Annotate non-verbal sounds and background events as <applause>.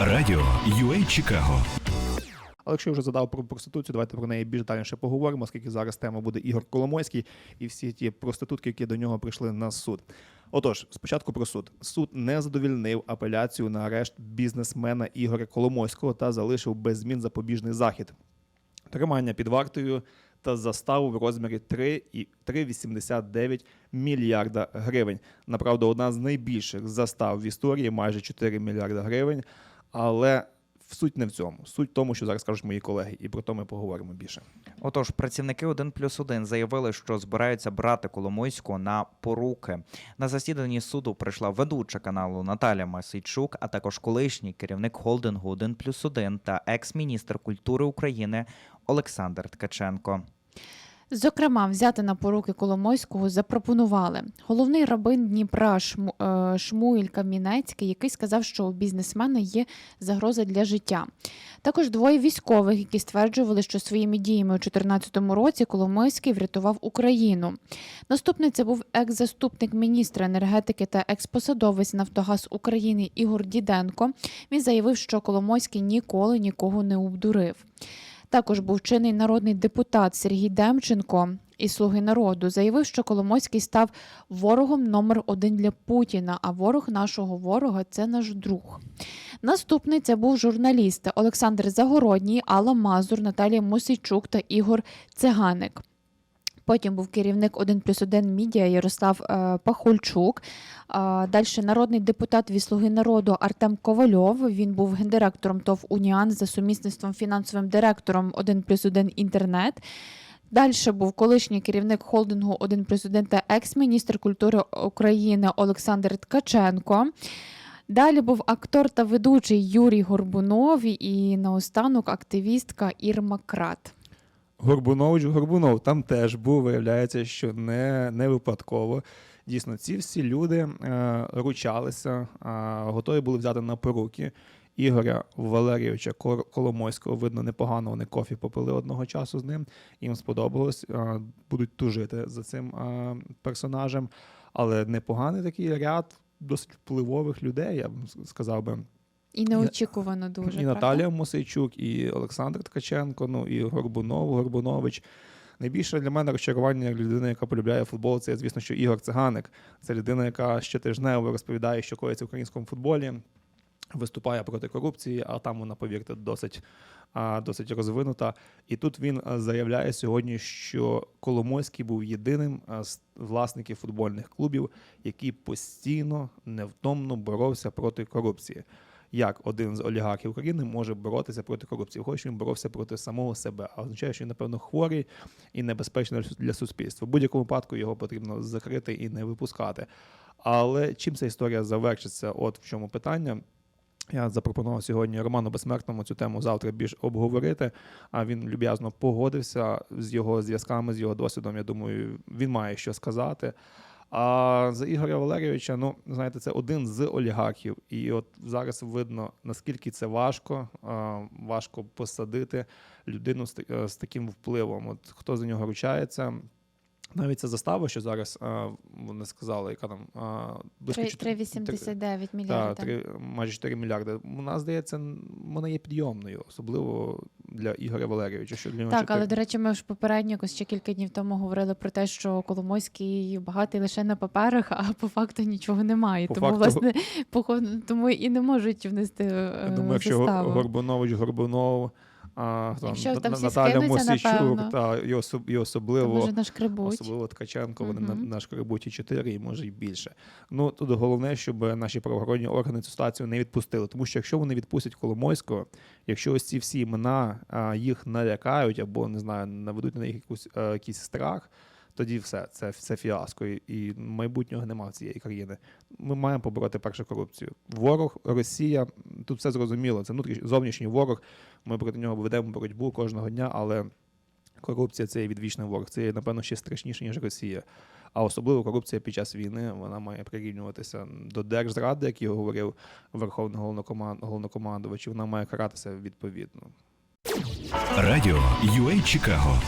Радіо UA Чикаго. Але якщо я вже задав про проституцію, давайте про неї більш дальніше поговоримо, оскільки зараз тема буде Ігор Коломойський і всі ті проститутки, які до нього прийшли на суд. Отож, спочатку про суд. Суд не задовільнив апеляцію на арешт бізнесмена Ігоря Коломойського та залишив без змін запобіжний захід. Тримання під вартою та заставу в розмірі 3 і 3,89 мільярда гривень. Направду, одна з найбільших застав в історії, майже 4 мільярда гривень. Але суть не в цьому. Суть в тому, що зараз кажуть мої колеги, і про то ми поговоримо більше. Отож, працівники 1 плюс 1 заявили, що збираються брати Коломойську на поруки. На засіданні суду прийшла ведуча каналу Наталя Масійчук, а також колишній керівник холдингу 1 плюс 1 та екс-міністр культури України Олександр Ткаченко. Зокрема, взяти на поруки Коломойського запропонували головний рабин Дніпра Шму, е, Шмуїль Камінецький, який сказав, що у бізнесмена є загроза для життя. Також двоє військових, які стверджували, що своїми діями у 2014 році Коломойський врятував Україну. Наступний це був екс-заступник міністра енергетики та експосадовець Нафтогаз України Ігор Діденко. Він заявив, що Коломойський ніколи нікого не обдурив. Також був чинний народний депутат Сергій Демченко із Слуги народу заявив, що Коломойський став ворогом номер один для Путіна, а ворог нашого ворога це наш друг. Наступний це був журналісти Олександр Загородній, Алла Мазур, Наталія Мосійчук та Ігор Циганик. Потім був керівник 1 плюс 1 мідіа Ярослав е, Пахульчук. А, Далі народний депутат від «Слуги народу Артем Ковальов. Він був гендиректором ТОВ Уніан за сумісництвом фінансовим директором 1 плюс 1 інтернет. Далі був колишній керівник холдингу 1 плюс 1 та екс-міністр культури України Олександр Ткаченко. Далі був актор та ведучий Юрій Горбунов і наостанок активістка Ірма Крат. Горбунович Горбунов там теж був, виявляється, що не, не випадково. Дійсно, ці всі люди е, ручалися, е, готові були взяти на поруки Ігоря Валерійовича Коломойського. Видно, непогано вони кофі попили одного часу з ним. Їм сподобалось, е, будуть тужити за цим е, персонажем. Але непоганий такий ряд досить впливових людей, я б сказав би. І неочікувано дуже. і правда? Наталія Мосейчук, і Олександр Ткаченко, ну і Горбунов, Горбунович. Найбільше для мене розчарування як людини, яка полюбляє футбол, це, звісно, що Ігор Циганик. Це людина, яка щотижнево розповідає, що коїться в українському футболі, виступає проти корупції, а там вона, повірте, досить, досить розвинута. І тут він заявляє сьогодні, що Коломойський був єдиним з власників футбольних клубів, який постійно невтомно боровся проти корупції як один з олігархів України може боротися проти корупції. Що він боровся проти самого себе, а означає, що він, напевно, хворий і небезпечний для суспільства. В будь-якому випадку його потрібно закрити і не випускати. Але чим ця історія завершиться? От в чому питання. Я запропонував сьогодні Роману Безсмертному цю тему завтра більш обговорити. А він люб'язно погодився з його зв'язками, з його досвідом. Я думаю, він має що сказати. А за Ігоря Валерійовича, ну знаєте, це один з олігархів, і от зараз видно наскільки це важко, важко посадити людину з, та- е, з таким впливом. От хто за нього ручається. Навіть ця застава, що зараз а, вони сказали, яка там близько Три- чотири- 3,89 та, мільярда. три, майже 4 мільярди. Вона здається, вона є підйомною, особливо для Ігоря Валерійовича. Що для нього Так, чотири- але до речі, ми ж попередньо якось ще кілька днів тому говорили про те, що Коломойський багатий лише на паперах, а по факту нічого немає. По тому факту- власне <laughs> по тому і не можуть внести е, Я думаю, якщо заставу. Горбунович, Горбунов, а, хто там, Якщо там всі Наталя скинуться, Мосійчук, напевно. та, і, особ, і То особливо, може нашкребуть. особливо Ткаченко, вони на, Мгм. на шкребуті 4 і може й більше. Ну, тут головне, щоб наші правоохоронні органи цю ситуацію не відпустили. Тому що якщо вони відпустять Коломойського, якщо ось ці всі імена а, їх налякають або, не знаю, наведуть на них якусь, а, якийсь страх, тоді все, це, це фіаско, і, майбутнього немає в цієї країни. Ми маємо побороти першу корупцію. Ворог, Росія, тут все зрозуміло. Це внутрішній зовнішній ворог. Ми проти нього ведемо боротьбу кожного дня, але корупція це є відвічний ворог. Це є, напевно, ще страшніше, ніж Росія. А особливо корупція під час війни вона має прирівнюватися до держзради, як і говорив Верховний головнокоман- головнокомандувач, вона має каратися відповідно. Радіо UA Чикаго.